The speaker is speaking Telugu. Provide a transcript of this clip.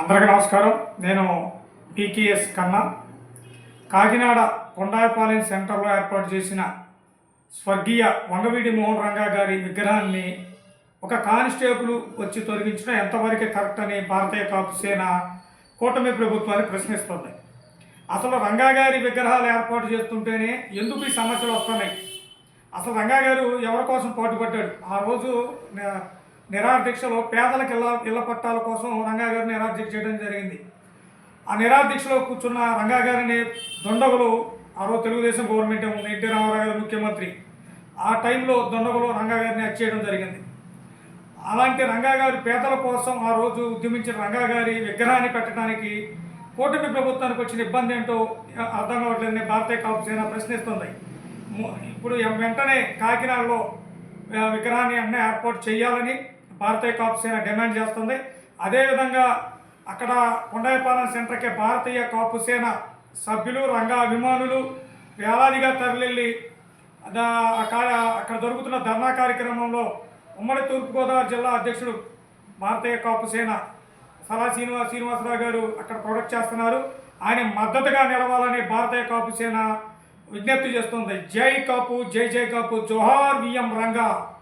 అందరికీ నమస్కారం. నేను పీకేఎస్ కన్నా కాకినాడ కొండాయపాలెం సెంటర్లో ఏర్పాటు చేసిన స్వర్గీయ వంగవీడి మోహన్ రంగా గారి విగ్రహాన్ని ఒక కానిస్టేబుల్ వచ్చి తొలగించడం ఎంతవరకు కరెక్ట్ అని భారతీయ కాపు సేన కూటమి ప్రభుత్వాన్ని ప్రశ్నిస్తుంది. అసలు రంగా గారి విగ్రహాలు ఏర్పాటు చేస్తుంటేనే ఎందుకు ఈ సమస్యలు వస్తున్నాయి? అసలు రంగా గారు ఎవరి కోసం పాటుపడ్డాడు? ఆ రోజు ని- పేదలకు ఇళ్ళ ఇళ్ళ పట్టాల కోసం రంగా గారిని చేయడం జరిగింది. ఆ నిరాహార దీక్షలో కూర్చున్న రంగా గారిని దొండగులు ఆ రోజు తెలుగుదేశం గవర్నమెంట్ ఉంది ఎన్టీ రామారావు గారు ముఖ్యమంత్రి. ఆ టైంలో దొండగులు రంగా గారిని హత్య చేయడం జరిగింది. అలాంటి రంగా గారి పేదల కోసం ఆ రోజు ఉద్యమించిన రంగా గారి విగ్రహాన్ని పెట్టడానికి కూటమి ప్రభుత్వానికి వచ్చిన ఇబ్బంది ఏంటో అర్థం కావట్లేదని భారతీయ కాపు సేన ప్రశ్నిస్తుంది. ఇప్పుడు వెంటనే కాకినాడలో విగ్రహాన్ని అన్నీ ఏర్పాటు చేయాలని భారతీయ కాపుసేన డిమాండ్ చేస్తుంది. అదేవిధంగా అక్కడ కొండాయపాలెం సెంటర్కే భారతీయ కాపు సేన సభ్యులు రంగా అభిమానులు వేలాదిగా తరలిల్లి దా- అక్కడ అక్కడ జరుగుతున్న ధర్నా కార్యక్రమంలో ఉమ్మడి తూర్పుగోదావరి జిల్లా అధ్యక్షుడు భారతీయ కాపు సేన సలా శ్రీనివాస్ శ్రీనివాసరావు గారు అక్కడ ప్రొడక్ట్ చేస్తున్నారు. ఆయన మద్దతుగా నిలవాలని భారతీయ కాపు సేన విజ్ఞప్తి చేస్తుంది. జై కాపు జై జై కాపు జోహార్ విఎం రంగా.